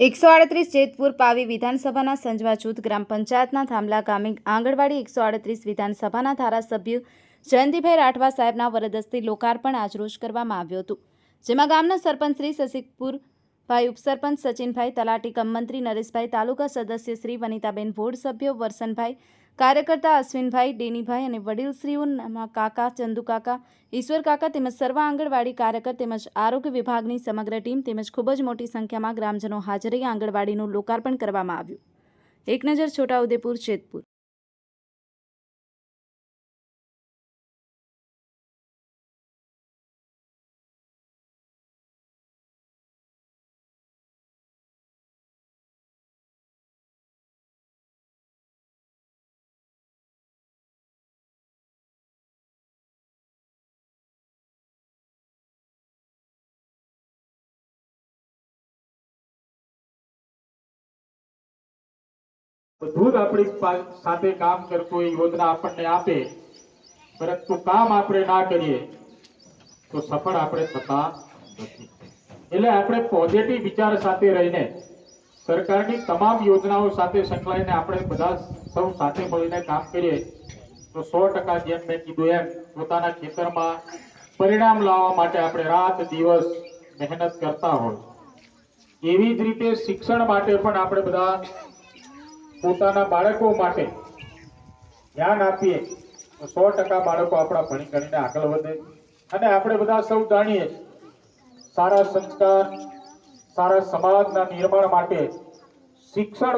એકસો આડત્રીસ જેતપુર પાવી વિધાનસભાના સંજવા જૂથ ગ્રામ પંચાયતના થાંભલા ગામે આંગણવાડી એકસો આડત્રીસ વિધાનસભાના ધારાસભ્ય જયંતિભાઈ રાઠવા સાહેબના વરદસ્તી લોકાર્પણ આજરોજ કરવામાં આવ્યું હતું. જેમાં ગામના સરપંચ શ્રી શશિકપુરભાઈ ઉપસરપંચ સચિનભાઈ તલાટી કમ મંત્રી નરેશભાઈ તાલુકા સદસ્ય શ્રી વનિતાબેન બોર્ડ સભ્યો વરસનભાઈ કાર્યકર્તા અશ્વિનભાઈ, ડેનીભાઈ અને વડીલશ્રીઓના કાકા ચંદુકાકા ઈશ્વર કાકા તેમજ સર્વ આંગણવાડી કાર્યકર તેમજ આરોગ્ય વિભાગની સમગ્ર ટીમ તેમજ ખૂબ જ મોટી સંખ્યામાં ગ્રામજનો હાજરી આંગણવાડીનું લોકાર્પણ કરવામાં આવ્યું. એક નજર છોટાઉદેપુર, જેતપુર. બધું જ આપણી સાથે કામ કરતું હોય, યોજના આપણને આપે. પરંતુ કામ આપણે ના કરીએ, તો સફળ આપણે થતા નથી. એટલે આપણે પોઝિટિવ વિચાર સાથે રહીને, સરકારની તમામ યોજનાઓ સાથે સંકળાઈને આપણે બધા સૌ સાથે મળીને કામ કરીએ, તો સો ટકા જેમ મેં કીધું એમ, પોતાના ખેતરમાં પરિણામ લાવવા માટે આપણે રાત દિવસ મહેનત કરતા હોય. એવી જ રીતે શિક્ષણ માટે પણ આપણે બધા પોતાના બાળકો માટે ધ્યાન આપીએ તો સો ટકા બાળકો આપણા ભણી ગણીને આગળ વધે. અને આપણે બધા સૌ જાણીએ સારા સંસ્કાર, સારા સમાજના નિર્માણ માટે શિક્ષણ